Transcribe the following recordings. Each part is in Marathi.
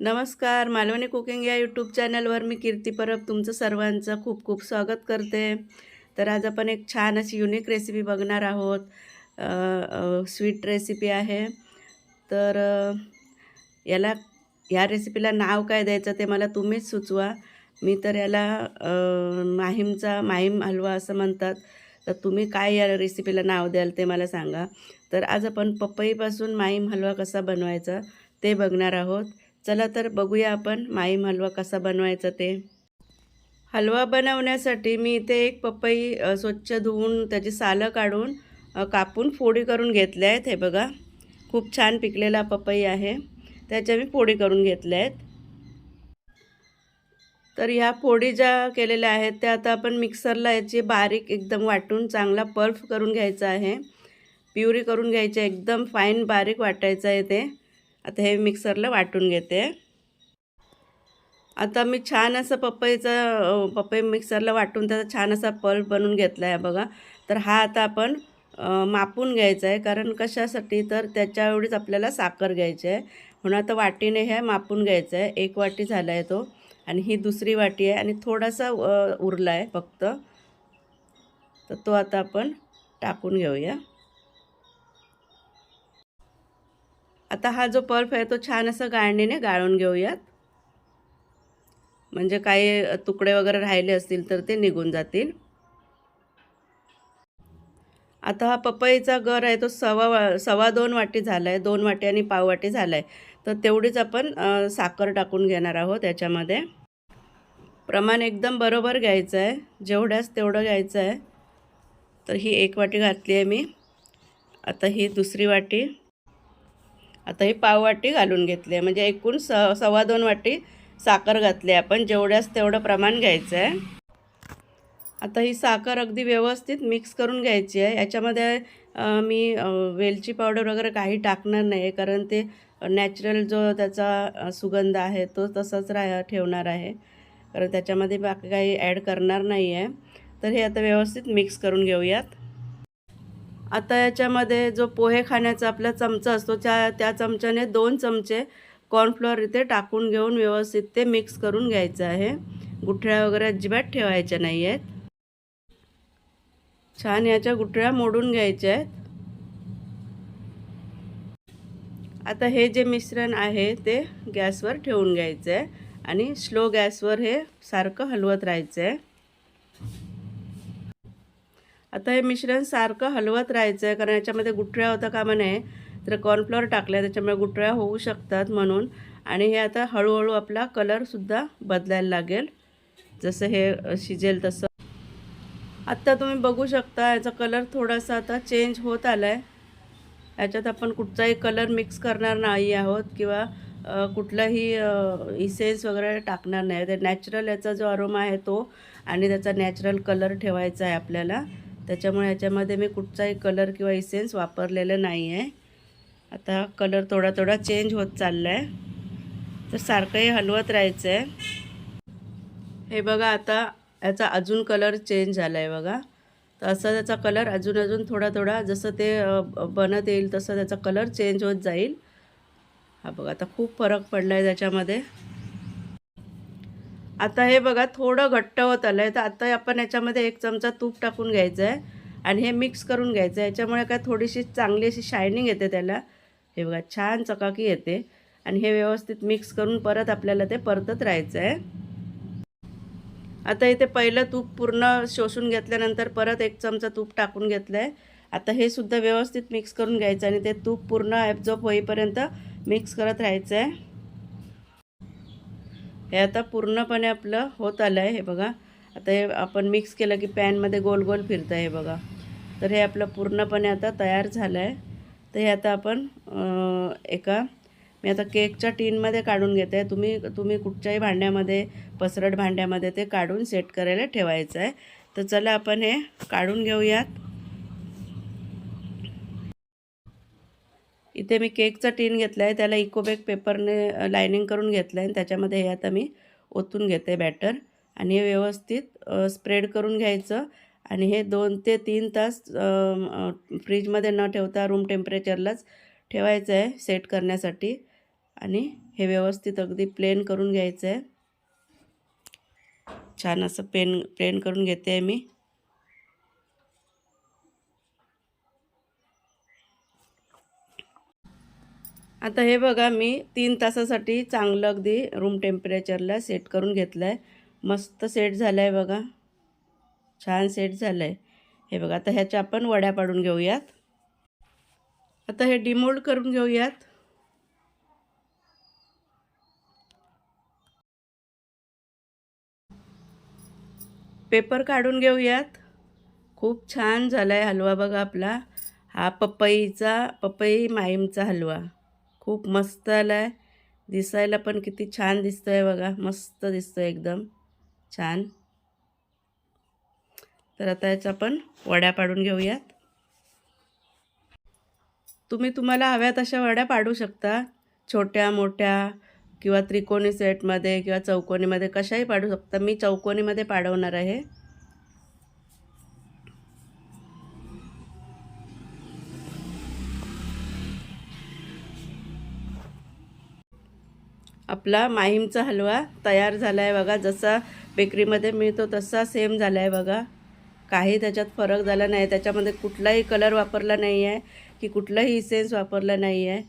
नमस्कार मालवणी कुकिंग या यूट्यूब चॅनलवर मी कीर्ती परब तुमचं सर्वांचं खूप खूप स्वागत करते. तर आज आपण एक छान अशी युनिक रेसिपी बघणार आहोत. स्वीट रेसिपी आहे. तर याला या रेसिपीला नाव काय द्यायचं ते मला तुम्हीच सुचवा. मी तर याला माहीमचा माहीम हलवा असं म्हणतात. तर तुम्ही काय या रेसिपीला नाव द्याल ते मला सांगा. तर आज आपण पपईपासून माहीम हलवा कसा बनवायचा ते बघणार आहोत. चला तर बघूया आपण माईम हलवा कसा बनवायचा ते. हलवा बनवण्यासाठी मी इथे एक पपई स्वच्छ धुवून त्याची सालं काढून कापून फोडी करून घेतल्या आहेत. हे बघा खूप छान पिकलेला पपई आहे. त्याच्या मी फोडी करून घेतल्या आहेत. तर ह्या फोडी ज्या केलेल्या आहेत त्या आता आपण मिक्सरला याची बारीक एकदम वाटून चांगला पर्फ करून घ्यायचा आहे. प्युरी करून घ्यायची आहे, एकदम फाईन बारीक वाटायचं आहे ते. आता हे मिक्सरला वाटून घेते. आता मी छान असं पपईचं पपई मिक्सरला वाटून त्याचा छान असा पल्प बनवून घेतला आहे बघा. तर हा आता आपण मापून घ्यायचा आहे. कारण कशासाठी? तर त्याच्या एवढीच आपल्याला साखर घ्यायची आहे. म्हणून आता वाटीने हे मापून घ्यायचं आहे. एक वाटी झाला आहे तो. आणि ही दुसरी वाटी आहे. आणि थोडासा उरला आहे फक्त. तर तो आता आपण टाकून घेऊया. आता हा जो पर्फ आहे तो छान असं गाळणीने गाळून घेऊयात. म्हणजे काही तुकडे वगैरे राहिले असतील तर ते निघून जातील. आता हा पपईचा गर आहे तो सवा वा सव्वा दोन वाटी झाला आहे दोन वाटी आणि पाव वाटी झाला आहे तर तेवढीच आपण साखर टाकून घेणार आहोत याच्यामध्ये. प्रमाण एकदम बरोबर घ्यायचं आहे जेवढ्याच तेवढं घ्यायचं आहे तर ही एक वाटी घातली आहे मी. आता ही दुसरी वाटी. आता ही पाववाटी घालून घेतली आहे. म्हणजे एकूण स सव्वा दोन वाटी साखर घातली आहे. आपण जेवढ्याच तेवढं प्रमाण घ्यायचं आहे. आता ही साखर अगदी व्यवस्थित मिक्स करून घ्यायची आहे. याच्यामध्ये मी वेलची पावडर वगैरे काही टाकणार नाही आहे कारण ते नॅचरल जो त्याचा सुगंध आहे तो तसाच राह ठेवणार आहे. कारण त्याच्यामध्ये बाकी काही ॲड करणार नाही आहे तर हे आता व्यवस्थित मिक्स करून घेऊयात. आता याच्यामध्ये जो पोहे खाण्याचा आपला चमचा असतो त्या त्या चमच्याने दोन चमचे कॉर्नफ्लोअर इथे टाकून घेऊन व्यवस्थित ते मिक्स करून घ्यायचं आहे. गुठळ्या वगैरे अजिबात ठेवायच्या नाही आहेत. छान याच्या गुठळ्या मोडून घ्यायच्या आहेत. आता हे जे मिश्रण आहे ते गॅसवर ठेवून घ्यायचं आहे आणि स्लो गॅसवर हे सारखं हलवत राहायचं आहे आता हे मिश्रण सारखं हलवत राहायचं आहे कारण याच्यामध्ये गुठळ्या होता कामा नये. तर कॉर्नफ्लॉवर टाकल्या त्याच्यामुळे गुठळ्या होऊ शकतात म्हणून. आणि हे आता हळूहळू आपला कलरसुद्धा बदलायला लागेल. जसं हे शिजेल तसं. आत्ता तुम्ही बघू शकता याचा कलर थोडासा आता चेंज होत आला आहे याच्यात आपण कुठचाही कलर मिक्स करणार नाही आहोत किंवा कुठलाही इसेन्स वगैरे टाकणार नाही. ते नॅचरल याचा जो अरोमा आहे तो आणि त्याचा नॅचरल कलर ठेवायचा आहे आपल्याला. त्याच्यामुळे याच्यामध्ये मी कुठचाही कलर किंवा इसेन्स वापरलेलं नाही आहे आता कलर थोडा थोडा चेंज होत चालला आहे तर सारखंही हलवत राहायचं आहे हे बघा आता याचा अजून कलर चेंज झाला आहे बघा. तर असा त्याचा कलर अजून अजून थोडा थोडा जसं ते बनत येईल तसं त्याचा कलर चेंज होत जाईल. हा बघा आता खूप फरक पडला आहे त्याच्यामध्ये. आता हे बघा थोडं घट्ट होत आलं आहे तर आता आपण याच्यामध्ये एक चमचा तूप टाकून घ्यायचं आहे आणि हे मिक्स करून घ्यायचं आहे याच्यामुळे काय थोडीशी चांगली अशी शायनिंग येते त्याला. हे बघा छान चकाकी येते. आणि हे व्यवस्थित मिक्स करून परत आपल्याला ते परतत राहायचं आहे आता इथे पहिलं तूप पूर्ण शोषून घेतल्यानंतर परत एक चमचा तूप टाकून घेतलं आहे आता हे सुद्धा व्यवस्थित मिक्स करून घ्यायचं आणि ते तूप पूर्ण ॲब्झॉर्ब होईपर्यंत मिक्स करत राहायचं आहे हे आता पूर्णपणे आपलं होत आलं आहे हे बघा. आता हे आपण मिक्स केलं की पॅनमध्ये गोल गोल फिरतं आहे हे बघा. तर हे आपलं पूर्णपणे आता तयार झालं आहे तर हे आता आपण एका मी आता केकच्या टीनमध्ये काढून घेते. तुम्ही तुम्ही कुठच्याही भांड्यामध्ये पसरट भांड्यामध्ये ते काढून सेट करायला ठेवायचं आहे तर चला आपण हे काढून घेऊयात. इथे मी केकचा टीन घेतला आहे त्याला इकोबेक पेपरने लायनिंग करून घेतलं आहे आणि त्याच्यामध्ये हे आता मी ओतून घेते बॅटर आणि हे व्यवस्थित स्प्रेड करून घ्यायचं आणि हे दोन ते तीन तास फ्रीजमध्ये न ठेवता रूम टेम्परेचरलाच ठेवायचं आहे सेट करण्यासाठी आणि हे व्यवस्थित अगदी प्लेन करून घ्यायचं आहे छान असं पेन प्लेन करून घेते आहे मी. आता हे बघा मी तीन तासासाठी चांगलं अगदी रूम टेम्परेचरला सेट करून घेतलं आहे मस्त सेट झालं आहे बघा. छान सेट झालं आहे हे बघा आता ह्याच्या आपण वड्या पाडून घेऊयात. आता हे डिमोल्ड करून घेऊयात. पेपर काढून घेऊयात. खूप छान झाला आहे हलवा बघा आपला. हा पपईचा पपई माईमचा हलवा. खूप मस्त आला आहे दिसायला पण किती छान दिसतो आहे बघा. मस्त दिसतो आहे एकदम. छान. तर आता याच्या आपण वड्या पाडून घेऊयात. तुम्ही तुम्हाला हव्या तशा वड्या पाडू शकता. छोट्या मोठ्या किंवा त्रिकोणी सेटमध्ये किंवा चौकोनीमध्ये कशाही पाडू शकता. मी चौकोनीमध्ये पाडवणार आहे. आपला माहीमचा हलवा तयार झाला आहे बघा जसा बेकरीमध्ये मिळतो तसा सेम झाला आहे बघा. काही त्याच्यात फरक झाला नाही त्याच्यामध्ये कुठलाही कलर वापरला नाही आहे की कुठलाही इसेन्स वापरला नाही आहे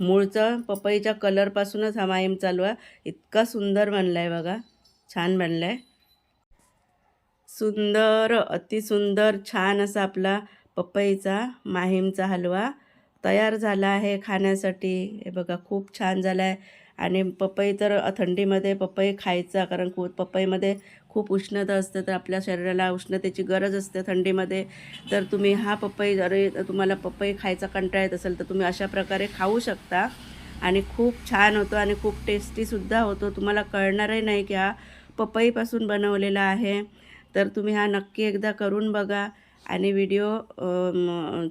मूळचं पपईच्या कलरपासूनच हा माहीम चालू आहे इतका सुंदर बनला आहे बघा छान बनला आहे सुंदर अतिसुंदर छान असा आपला पपईचा माहीमचा हलवा. तयार झाला आहे खाण्यासाठी. हे बघा खूप छान झाला आहे आणि पपई तर थंडीमध्ये पपई खायचा कारण खूप पपईमध्ये खूप उष्णता असते तर आपल्या शरीराला उष्णतेची गरज असते थंडीमध्ये. तर तुम्ही हा पपई जरी तुम्हाला पपई खायचा कंटाळा येत असेल तर तुम्ही अशा प्रकारे खाऊ शकता. आणि खूप छान होतो आणि खूप टेस्टीसुद्धा होतो. तुम्हाला कळणारही नाही की हा पपईपासून बनवलेला आहे. तर तुम्ही हा नक्की एकदा करून बघा. आणि व्हिडिओ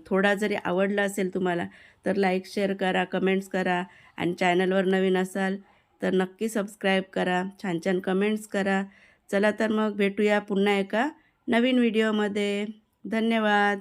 थोडा जरी आवडला असेल तुम्हाला तर लाईक शेअर करा कमेंट्स करा आणि चॅनलवर नवीन असाल तर नक्की सबस्क्राईब करा. छान छान कमेंट्स करा. चला तर मग भेटूया पुन्हा एका नवीन व्हिडिओमध्ये धन्यवाद.